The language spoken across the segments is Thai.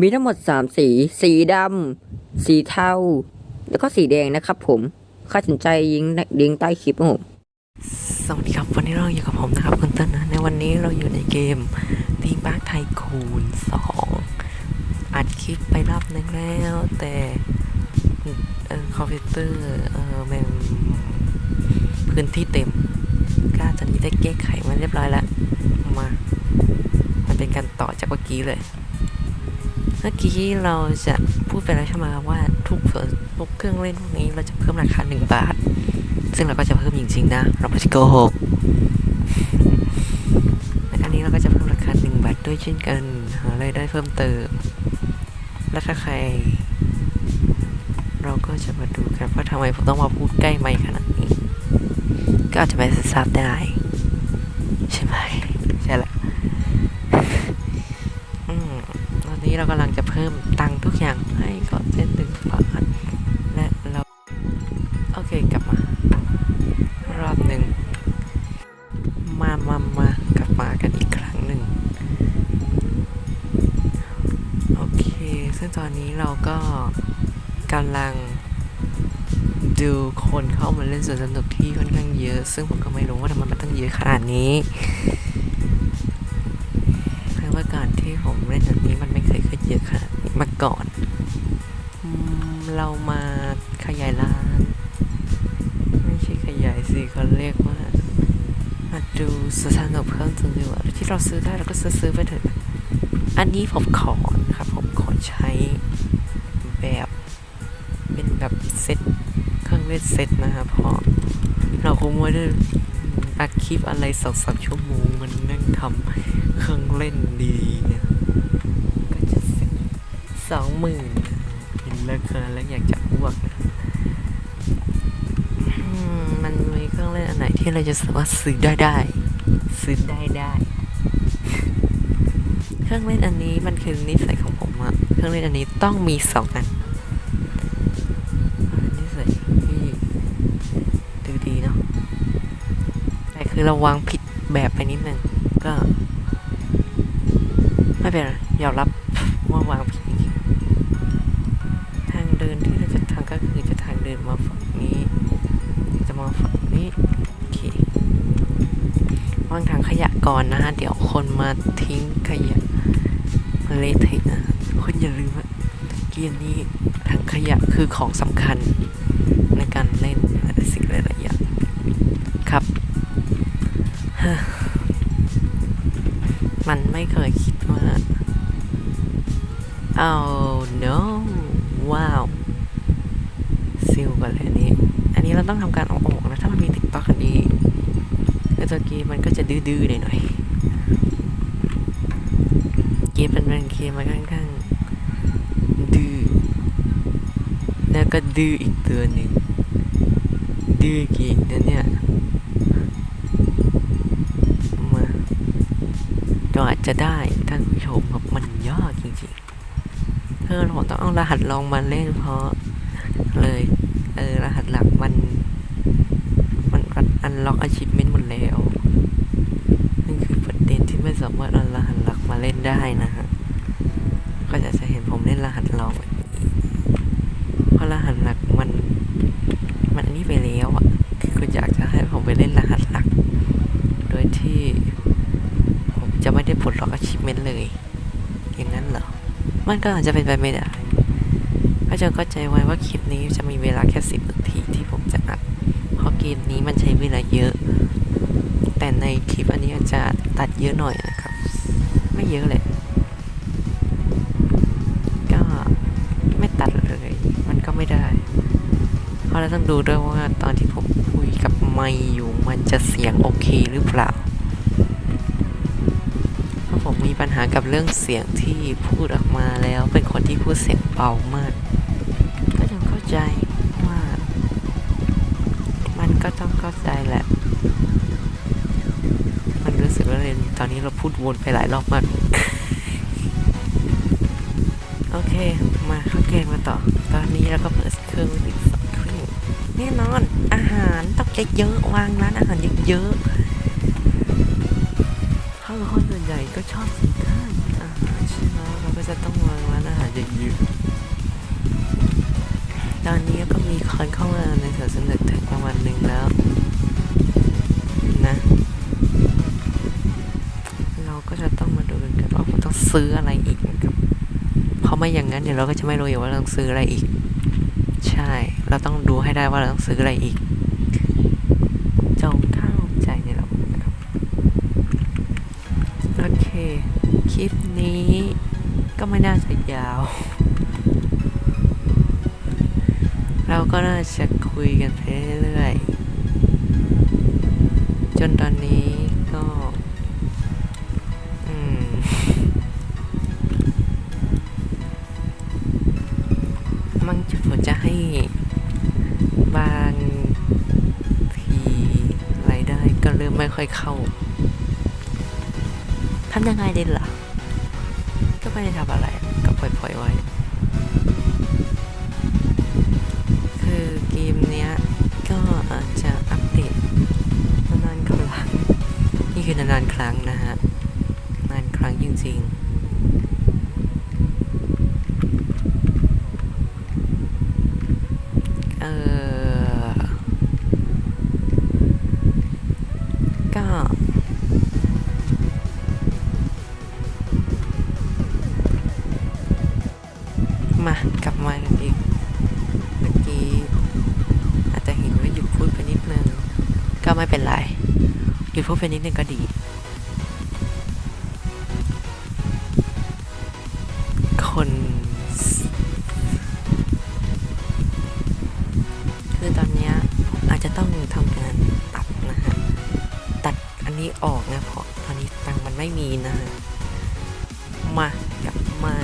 มีทั้งหมดสามสี สีดำ สีเทา แล้วก็สีแดงนะครับผมใครสนใจยิงลิงใต้คลิปครับผม สวัสดีครับ วันนี้เราอยู่กับผมนะครับคุณเต้นนะ ในวันนี้เราอยู่ในเกมทีบ้าไทยคูณ2 อัดคลิปไปรอบนึงแล้ว แต่ออคอมพิวเตอร์เออมันพื้นที่เต็มก็ตอนนี้ได้แก้ไขมาเรียบร้อยแล้ว มา มันเป็นการต่อจากเมื่อกี้เลย เมื่อกี้เราจะพูดไปแล้วใช่ไหมว่าทุกทุกเครื่องเล่นพวกนี้เราจะเพิ่มราคาหนึ่งบาท ซึ่งเราก็จะเพิ่มจริงๆนะ เราไม่ได้โกหกอันนี้เราก็จะเพิ่มราคาหนึ่งบาทด้วยเช่นกันหารายได้เพิ่มเติม และถ้าใคร เราก็จะมาดูกันว่าทำไมผมต้องมาพูดใกล้ไมค์ขนาดนี้ ก็อาจจะไม่ทราบได้ ใช่ไหม นี้เรากำลังจะเพิ่มตังทุกอย่างให้ก่อนเส้นหนึ่งบาทและเราโอเคกลับมารอบหนึ่งมามามากลับมากันอีกครั้งหนึ่งโอเค ซึ่งตอนนี้เราก็กำลังดูคนเข้ามาเล่นสวนสนุกที่ค่อนข้างเยอะ ซึ่งผมก็ไม่รู้ว่าทำไมมันต้องเยอะขนาดนี้ มาก่อนอเรามาขยายร้าน ไม่ใช่ขยายสิเขาเรียกว่ามาดูสถานะเพิ่มเติมดีกว่าที่เราซื้อได้เราก็ซื้อไปเถอะอันนี้ผมขอนะครับผมขอใช้แบบเป็นแบบเซตเครื่องเล่นเซตนะครับเพราะเราคงไม่ได้อัดคลิปอะไรสองสามชั่วโมงมันนั่งทำเครื่องเล่นดีๆเนี่ย สองหมื่นเห็นราคาแล้วอยากจะอ้วกนะอืมมันมีเครื่องเล่นอันไหนที่เราจะสามารถซื้อได้ได้ ซื้อได้ได้ เครื่องเล่นอันนี้มันคือนิสัยของผมอะเครื่องเล่นอันนี้ต้องมีสองอันนิสัยที่ดูดีเนาะแต่คือเราวางผิดแบบไปนิดนึงก็ ไม่เป็นไรยอมรับว่าวางผิด ดินมาฝั่งนี้ จะมาฝั่งนี้ โอเควางถังขยะก่อนนะฮะ เดี๋ยวคนมาทิ้งขยะเละเทะนะคุณอย่าลืมว่าเกมนี้ถังขยะคือของสำคัญในการเล่นอะไรสิ่งหลายๆอย่างครับ มันไม่เคยคิดว่าเอา no ว้าว ซิลกันเลยอันนี้ อันนี้เราต้องทำการเอาออกนะ ถ้ามันมีติ๊กต็อกอันนี้ไอ้ตัวเกมมันก็จะดื้อๆหน่อยๆเกมเป็นเป็นเกมมันค่อนข้างดื้อแล้วก็ดื้ออีกตัวหนึ่งดื้อเก่งนะเนี่ยมาเราอาจจะได้ท่านผู้ชมครับมันยากจริงๆเออผมต้องเอารหัสลองมาเล่นเพราะเลย ออรหัสหลักมัน มันอันล็อกอาชีพเมนหมดแล้วนั่นคือประเด็นที่ไม่สามารถเอารหัสหลักมาเล่นได้นะฮะก็จะจะเห็นผมเล่นรหัสลองเพราะรหัสหลักมัน มันนี้ไปแล้วอะคือคุณอยากจะให้ผมไปเล่นรหัสหลัก โดยที่ผมจะไม่ได้ปลดล็อกอาชีพเมนเลย อย่างนั้นเหรอ มันก็อาจจะเป็นไปไม่ได้ ก็จะเข้าใจไว้ว่าคลิปนี้จะมีเวลาแค่สิบนาทีที่ผมจะอัด เพราะเกมนี้มันใช้เวลาเยอะ แต่ในคลิปอันนี้อาจจะตัดเยอะหน่อยนะครับ ไม่เยอะเลยก็ไม่ตัดเลย มันก็ไม่ได้ เพราะเราต้องดูด้วยว่าตอนที่ผมคุยกับไมค์อยู่มันจะเสียงโอเคหรือเปล่าเพราะผมมีปัญหากับเรื่องเสียงที่พูดออกมาแล้วเป็นคนที่พูดเสียงเบามาก ใจว่า มันก็ต้องเข้าใจแหละ มันรู้สึกว่าเรนตอนนี้เราพูดวนไปหลายรอบมาก โอเค มาเข้าเกมมาต่อ ตอนนี้เราก็เปิดเครื่องติดสองเครื่องแน่นอน อาหารต้องเยอะๆวางร้านอาหารเยอะๆเพราคนส่วนใหญ่ก็ชอบกินข้าอาหารใช่ไหมเราก็จะต้องวางร้านอาหารเยอะ คอยเข้ามาในสวนสนุกถึงประมาณหนึ่งแล้ว นะ เราก็จะต้องมาดูกันกันว่าผมต้องซื้ออะไรอีกนะครับเพราะไม่อย่างนั้นเดี๋ยวเราก็จะไม่รู้อยู่ว่าเราต้องซื้ออะไรอีก ใช่ เราต้องดูให้ได้ว่าเราต้องซื้ออะไรอีกจงเข้าใจในเราครับโอเค คลิปนี้ก็ไม่น่าจะยาว เราก็น่าจะคุยกันไปเรื่อยๆจนตอนนี้ก็มันจะผมจะให้บางทีรายได้ก็เริ่มไม่ค่อยเข้าทำยังไงดีล่ะ ก็ไม่ได้ทำอะไร ก็ปล่อยๆไว้ นานๆครั้งนะฮะ นานครั้งจริงๆเออก็ มากลับมากันอีก เมื่อกี้ อาจจะเห็นว่าหยุดพูดไปนิดนึง ก็ไม่เป็นไร หยุดพูดไปนิดนึงก็ดี คน คือตอนนี้อาจจะต้องทำการตัดนะฮะ ตัดอันนี้ออกนะเพราะตอนนี้ตังมันไม่มีนะฮะ มากลับมา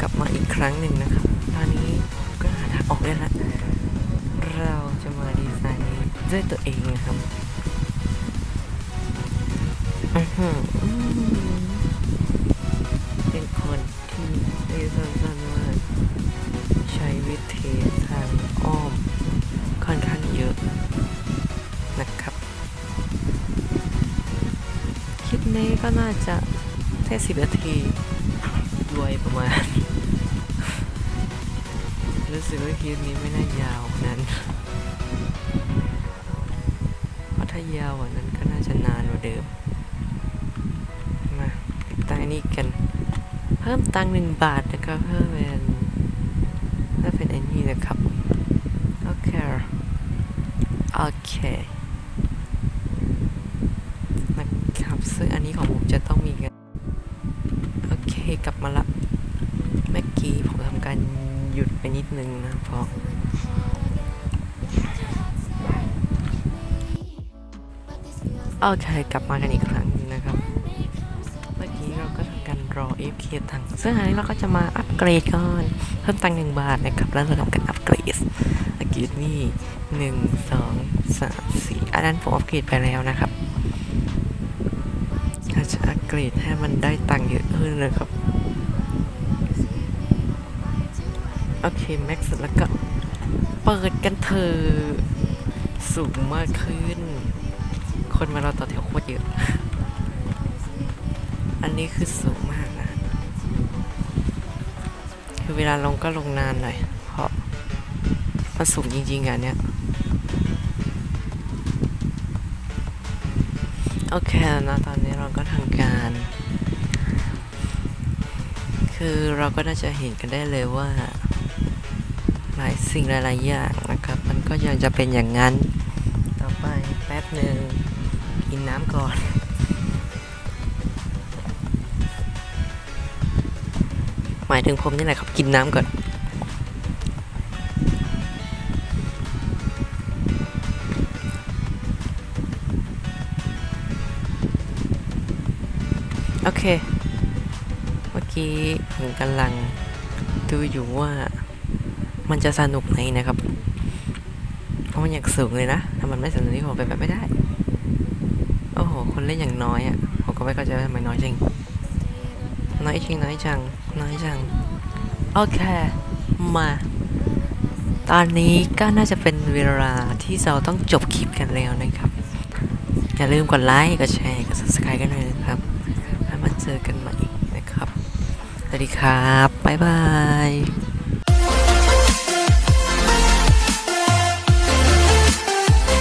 กลับมาอีกครั้งหนึ่งนะครับ ตอนนี้ก็หาทางออกได้และเราจะมาดีไซน์ ด้วยตัวเองนะครับเป็นคนที่เรียกสั้นๆว่าใช้วิธีทางอ้อมค่อนข้างเยอะนะครับ คลิปนี้ก็น่าจะแค่สิบนาทีด้วยประมาณ รู้สึกว่าคลิปนี้ไม่น่ายาวนั้น ยาวกว่านั้นก็น่าจะนานกว่าเดิม มาติดตั้งอันนี้กัน เพิ่มตังหนึ่งบาทนะครับเพิ่มเป็นถ้าเป็นอันนี้นะครับ โอเค โอเค นะครับ ซึ่งอันนี้ของผมจะต้องมีกันโอเค กลับมาละ เมื่อกี้ผมทำการหยุดไปนิดนึงนะเพราะ โอเค กลับมากันอีกครั้งนะครับ เมื่อกี้เราก็ทำการรอ FK ทางซึ่งอันนี้เราก็จะมาอัปเกรดก่อน เพิ่มตังค์หนึ่งบาทนะครับ แล้วเราทำการอัปเกรดอัปเกรดนี่หนึ่งสองสามสี่อันนั้นผมอัปเกรดไปแล้วนะครับเราจะอัปเกรดให้มันได้ตังค์เยอะขึ้นเลยครับ โอเค แม็กซ์แล้วก็เปิดกันเถอะสูงมากขึ้น คนมารอต่อแถวโคตรเยอะ อันนี้คือสูงมากนะ คือเวลาลงก็ลงนานหน่อย เพราะมันสูงจริงๆอะเนี่ย โอเคนะตอนนี้เราก็ทำการ คือเราก็น่าจะเห็นกันได้เลยว่าหลายสิ่งหลายๆอย่างนะครับ มันก็ยังจะเป็นอย่างนั้น ต่อไปแป๊บหนึ่ง กินน้ำก่อน หมายถึงผมนี่แหละครับ กินน้ำก่อน โอเค เมื่อกี้ผมกำลังดูอยู่ว่ามันจะสนุกไหมนะครับ เพราะมันอยากสูงเลยนะ ถ้ามันไม่สนุกนี่ผมไปแบบไม่ได้ คนเล่นอย่างน้อยอะผมก็ไม่เข้าใจว่าทำไมน้อยจริงน้อยจริงน้อยจังน้อยจังโอเคมาตอนนี้ก็น่าจะเป็นเวลาที่เราต้องจบคลิปกันแล้วนะครับ อย่าลืมกดไลค์กดแชร์กด subscribe กันเลยนะครับแล้วมาเจอกันใหม่นะครับ สวัสดีครับ บ๊ายบาย